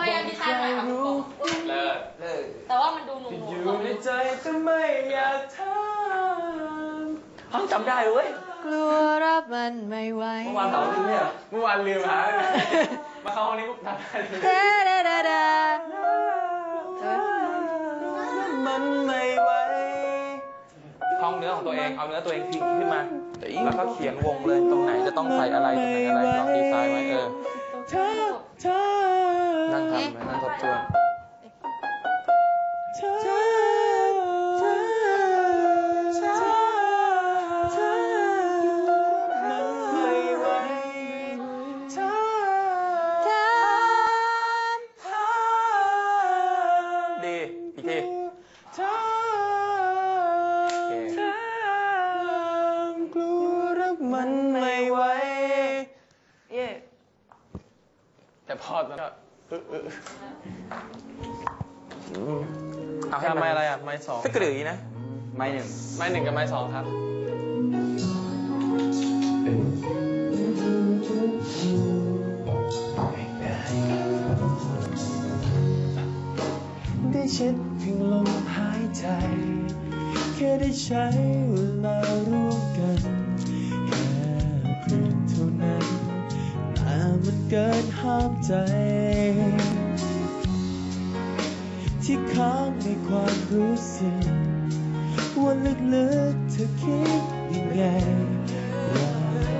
พยายามดีไซน์ใหม่ค่ะคุณปอเลิศเลิกแต่ว่ามันดูหนุ่อมยู่ในใจแต่ไม่อยากทำเอ้าจำได้เว้ยกลัวรับมันไม่ไหวเมื่อวานเสาร์อาทิตย์เนี่ยเหรอเมื่อวานลืมหามาเข้าห้องนี้ปุ๊บทำได้เลยดาดาดาดามันไม่ไหวท่องเนื้อของตัวเองเอาเนื้อตัวเองทิ้งขึ้นมา แล้วก็เขียนวงเลยตรงไหนจะต้องใส่อะไรตรงไหนอะไรลองดีไซน์ไว้เออนั่งทำ ไปนั่งทบทวนดีอีกทีโอเคมันไม่ไหว เย่แต่พอแล้ว เอาให้ทำมันไม้อะไรอะ ไม้สองสักกระดือนะ ไม่หนึ่ง ไม้หนึ่งกับไม้สองครับ ได้ชิดเพียงลมหายใจ แค่ได้ใช้เวลาร่วมกันแค่เพียงเท่านั้นแต่ มันเกินห้ามใจ ที่ค้างในความรู้สึก ว่าลึกๆเธอคิดยังไงรั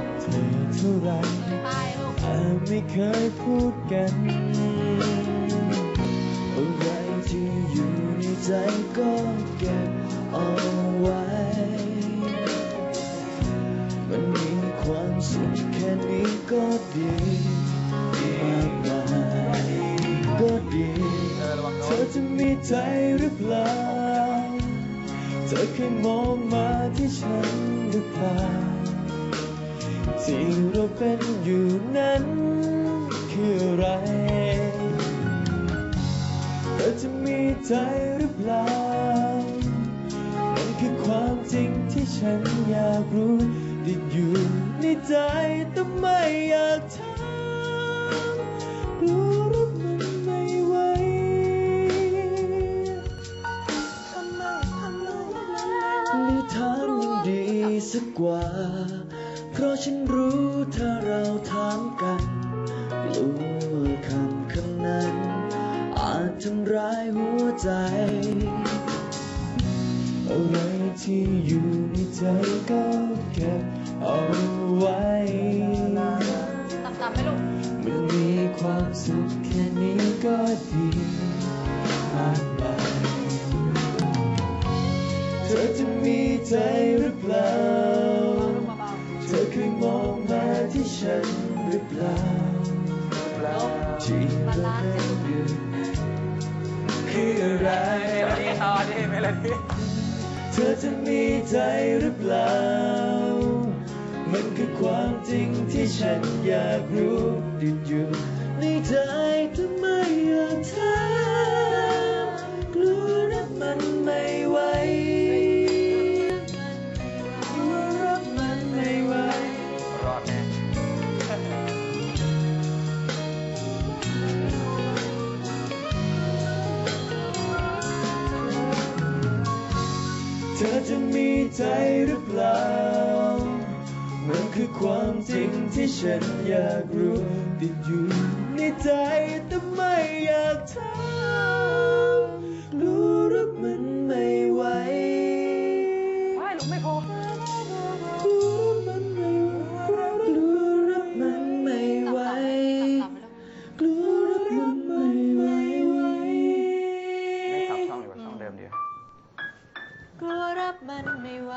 กเธอเท่าไหรแต่ไม่เคยพูดกันอะไรที่อยู่ในใจ สุขแค่นี้ก็ดีมากมายก็ดีเธอจะมีใจหรือเปล่า เธอเคยมองมาที่ฉันหรือเปล่าที่เราเป็นอยู่นั้นคืออะไร เธอจะมีใจหรือเปล่ามันคือความจริงที่ฉันอยากรู้ติดอยู่ ในใจแต่ไม่อยากถามกลัวรักมันไม่ไหวทำไมทำไมหรือถามยังดีสักกว่า เพราะฉันรู้ถ้าเราถามกันกลัวคำคำนั้น อาจทำร้ายหัวใจอะไรที่อยู่ในใจก็เก็บเอา ไว้ต่ำๆไหมลูกมันมีความสุขแค่นี้ก็ดีมากมายเธอจะมีใจหรือเปล่า เธอเคยมองมาที่ฉันหรือเปล่าที่เราเป็นอยู่คืออะไรเมโลดี้ต่อดิเมโลดี้เธอจะมีใจหรือเปล่า มันคือความจริงที่ฉันอยากรู้ติดอยู่ในใจแต่ไม่อยากถามกลัวรักมันไม่ไหวกลัวรักมันไม่ไหวรอดแน่เธอจะมีใจหรือเปล่า มันคือความจริงที่ฉันอยากรู้ติดอยู่ในใจแต่ไม่อยากถามกลัวรักมันไม่ไหวไม่ลูกไม่พอกลัวรักมันไม่ไหวกลัวรักมันไม่ไหวต่ำๆไหมลูกลัวรักมันไม่ไหวไม่ขับช่องดีกว่าช่องเดิมดีกว่ากลัวรับมันไม่ไหว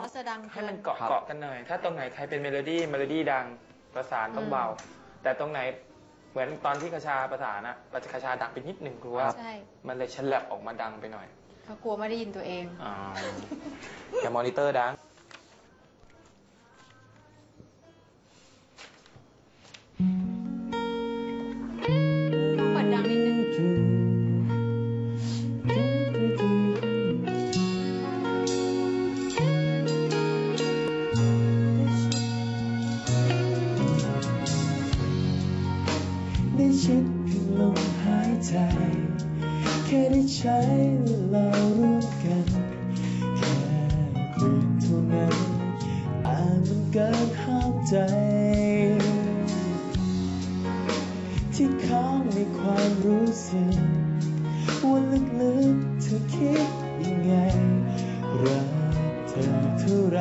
องจะดังให้มันเกาะเกาะกันหน่อย ถ้าตรงไหนใครเป็นเมโลดี้เมโลดี้ดังประสานต้องเบา แต่ตรงไหนเหมือนตอนที่คาชาประสานอะเราจะคาชาดังไปนิดหนึ่งกลัวว่าใช่มันเลยฉลับออกมาดังไปหน่อยเขากลัวไม่ได้ยินตัวเองอย่ามอนิเตอร์ดัง ชิดเพียงลมหายใจ แค่ได้ใช้เวลาร่วมกัน แค่คุยเท่านั้นอาจมันเกินห้ามใจ ที่ค้างในความรู้สึกว่าลึกๆเธอคิดยังไง รักเธอเท่าไร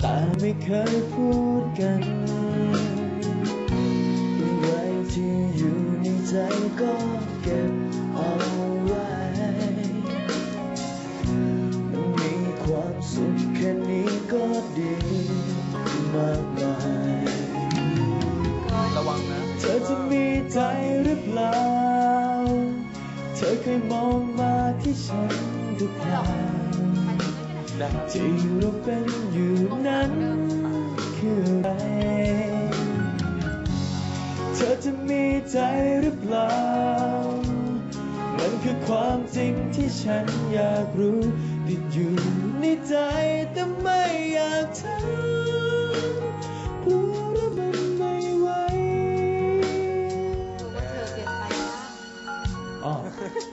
แต่ไม่เคยพูดกัน ก็เก็บเอาไว้มันมีความสุขแค่นี้ก็ดีมากมายระวังนะ เธอจะมีใจหรือเปล่า เธอเคยมองมาที่ฉันหรือเปล่าได้ครับที่เราเป็นอยู่นั้นคืออะไรเธอจะมีใจหรือเปล่า มันคือความจริงที่ฉันอยากรู้ติดอยู่ในใจแต่ไม่อยากถามกลัวว่ามันไม่ไหวอ๋อ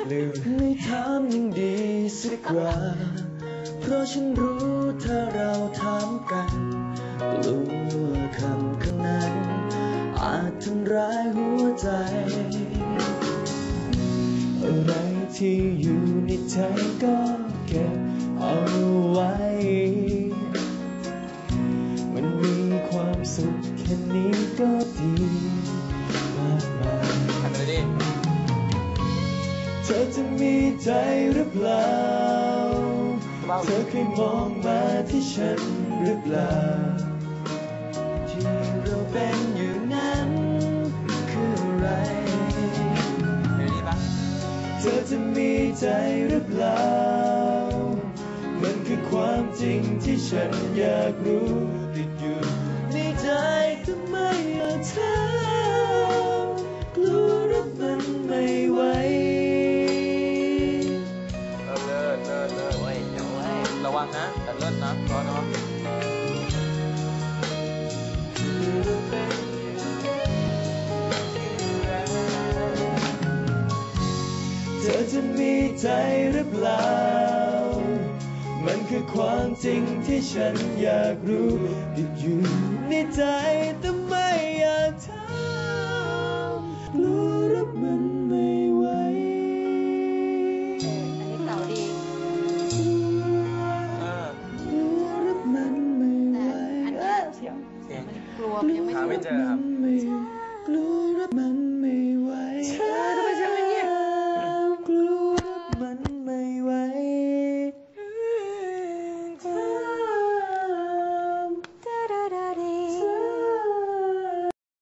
ลืมไม่ถามยังดีสักว่า เพราะฉันรู้ถ้าเราถามกันกลัวคำข้างนั้นอาจทำ ร้ายหัวใจ อะไรที่อยู่ในใจก็เก็บเอาไว้ มันมีความสุขแค่นี้ก็ดีมากมายทำไปเลยดิเธอจะมีใจหรือเปล่า เธอเคยมองมาที่ฉันหรือเปล่าที่เราเป็น ธอจะมีใจหรือเปล่า มันคือความจริงที่ฉันอยากรู้ รือเปล่า มันคือความจริงที่ฉันอยากรู้ติดอยู่ในใจแต่ไม่อยากถามรู้รับมันไม่ไหวรับมันไม่ไหวเจอครับ รู้รับมันไม่ไหว